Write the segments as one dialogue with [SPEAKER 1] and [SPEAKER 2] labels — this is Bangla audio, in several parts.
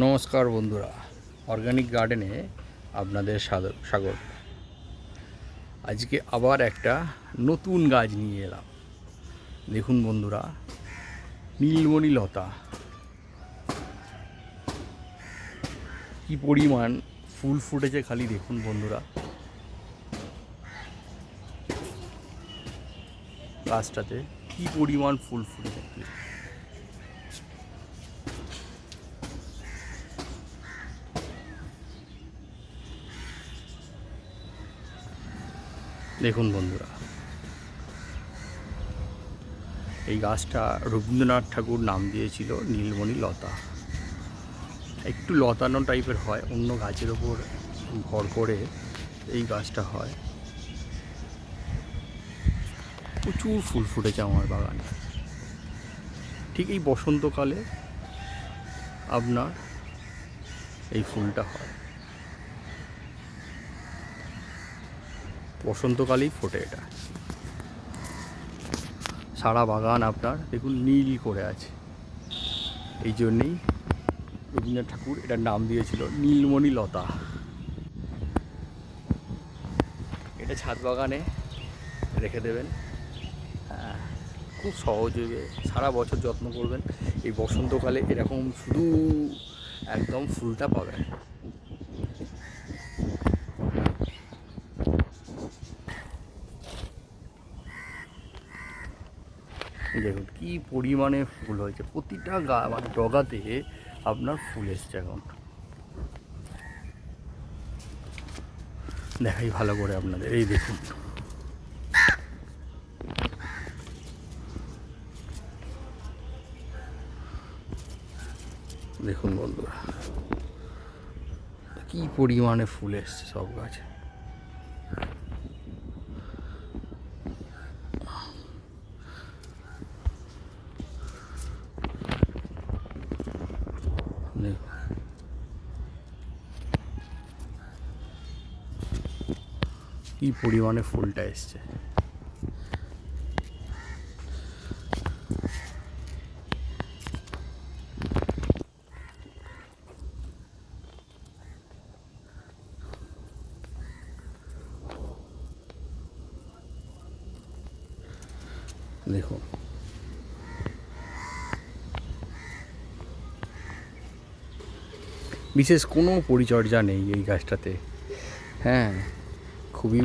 [SPEAKER 1] নমস্কার বন্ধুরা, অর্গানিক গার্ডেনে আপনাদের স্বাগত। আজকে আবার একটা নতুন গাছ নিয়ে এলাম। দেখুন বন্ধুরা, নীলমণি লতা। কি পরিমাণ ফুল ফুটেছে খালি দেখুন বন্ধুরা। গাছটাতে কি পরিমাণ ফুল ফুটেছে। দেখুন বন্ধুরা, এই গাছটা রবীন্দ্রনাথ ঠাকুর নাম দিয়েছিল নীলমণি লতা। একটু লতানো টাইপের হয়, অন্য গাছের ওপর ভর করে এই গাছটা হয়। প্রচুর ফুল ফুটেছে আমার বাগানে। ঠিক এই বসন্তকালে আপনার এই ফুলটা হয়। বসন্তকালেই ফোটে এটা। সারা বাগান আপনার দেখুন নীল করে আছে। এই জন্যেই রবীন্দ্রনাথ ঠাকুর এটার নাম দিয়েছিল নীলমণি লতা। এটা ছাদ বাগানে রেখে দেবেন। হ্যাঁ খুব সহজে সারা বছর যত্ন করবেন। এই বসন্তকালে এরকম শুধু একদম ফুলটা পাবেন। দেখুন, কি পরিমাণে ফুল হয়েছে। প্রতিটা গা মানে ডগাতে আপনার ফুল এসছে এখন। দেখাই ভালো করে আপনাদের, এই দেখুন। দেখুন বন্ধুরা, কি পরিমাণে ফুল এসছে সব গাছে দেখুন কি পরিমাণে ফুলটা এসছে। দেখো বিশেষ কোনো পরিচর্যা নেই এই গাছটাতে। হ্যাঁ। খুবই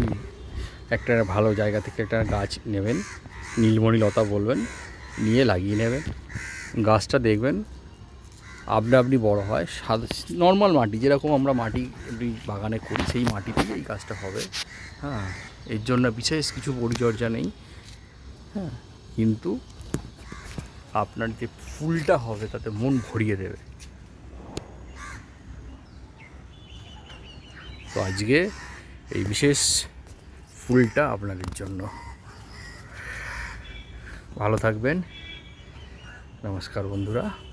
[SPEAKER 1] একটা ভালো জায়গা থেকে একটা গাছ নেবেন, নীলমণি লতা বলবেন, নিয়ে লাগিয়ে নেবেন। গাছটা দেখবেন আপনা আপনি বড় হয়। সাদা নর্মাল মাটি, যেরকম আমরা মাটি বাগানে করি, সেই মাটিতেই এই গাছটা হবে। হ্যাঁ এর জন্য বিশেষ কিছু পরিচর্যা নেই। হ্যাঁ কিন্তু আপনার যে ফুলটা হবে, তাতে মন ভরিয়ে দেবে। তো আজকে এই বিশেষ ফুলটা আপনাদের জন্য। ভালো থাকবেন। নমস্কার বন্ধুরা।